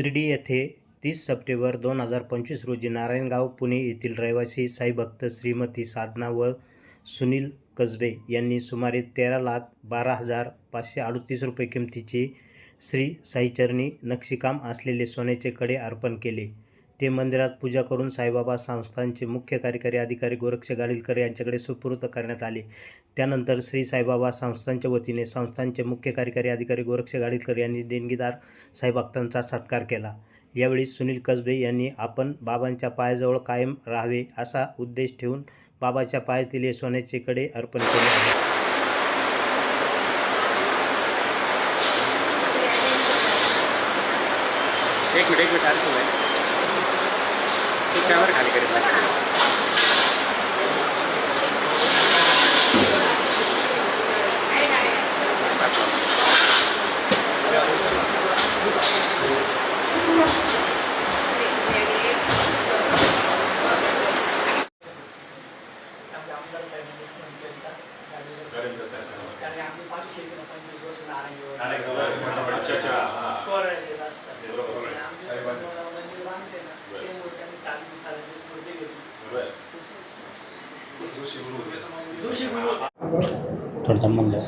शिर्डी येथे तीस सप्टेंबर दोन हजार पंचवीस रोजी नारायणगाव पुणे येथील रहिवासी साईभक्त श्रीमती साधना व सुनील कसबे यांनी सुमारे तेरा लाख बारा हजार पाचशे अडतीस रुपये किमतीचे श्री साईचरणी नक्षीकाम असलेले सोन्याचे कडे अर्पण केले. ते मंदिरात पूजा करून साईबाबा संस्थानचे मुख्य कार्यकारी अधिकारी गोरक्ष गाडीलकर यांच्याकडे सुपूर्द करण्यात आले. त्यानंतर श्री साईबाबा संस्थानच्या वतीने संस्थानचे मुख्य कार्यकारी अधिकारी गोरक्ष गाडीलकर यांनी देणगीदार साईभक्तांचा सत्कार केला. यावेळी सुनील कसबे यांनी आपण बाबांच्या पायाजवळ कायम राहावे असा उद्देश ठेवून बाबाच्या पायातील सोन्याचेकडे सोन्याचे कडे अर्पण केले आहे. एक मिनिट एक मिनिट साहेबांनी फोन केलता. कारण आम्ही पाच केली ना पंचवीस वर्ष नारायणगाव. कोराड्यात गेला थोडं म्हणलं.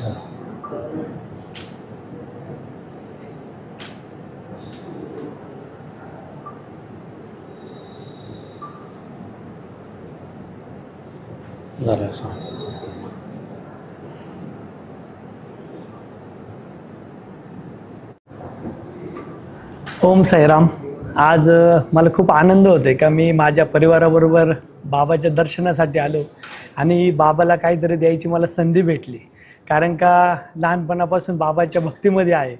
झालं असं. ओम साईराम. आज मला खूप आनंद होते का मी माझ्या परिवाराबरोबर बाबाच्या दर्शनासाठी आलो आणि बाबाला काहीतरी द्यायची मला संधी भेटली. कारण का लहानपणापासून बाबाच्या भक्तीमध्ये आहे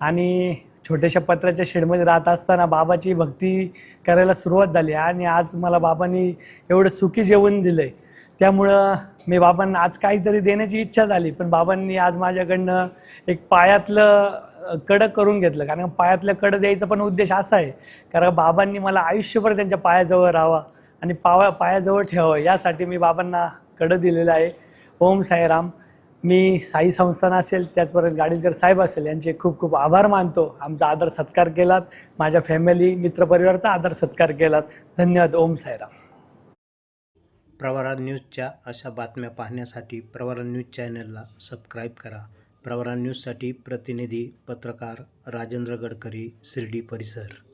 आणि छोट्याशा पत्राच्या शेडमध्ये राहत असताना बाबाची भक्ती करायला सुरुवात झाली आणि आज मला बाबांनी एवढं सुखी जेवण दिलं आहे त्यामुळं मी बाबांना आज काहीतरी देण्याची इच्छा झाली पण बाबांनी आज माझ्याकडनं एक पायातलं कडं करून घेतलं. कारण पायातलं कडं द्यायचा पण उद्देश असा आहे कारण बाबांनी मला आयुष्यभर त्यांच्या पायाजवळ राहावा आणि पावा पायाजवळ ठेवावं. यासाठी मी बाबांना कडं दिलेलं आहे. ओम साईराम. मी साई संस्थान असेल त्याचबरोबर गाडीलकर साहेब असेल यांचे खूप खूप आभार मानतो. आमचा आदर सत्कार केलात. माझ्या फॅमिली मित्रपरिवाराचा आदर सत्कार केलात. धन्यवाद. ओम साईराम. प्रवरा न्यूजच्या अशा बातम्या पाहण्यासाठी प्रवरा न्यूज चॅनलला सबस्क्राईब करा. प्रवरा न्यूजसाठी प्रतिनिधी पत्रकार राजेंद्र गडकरी शिर्डी परिसर.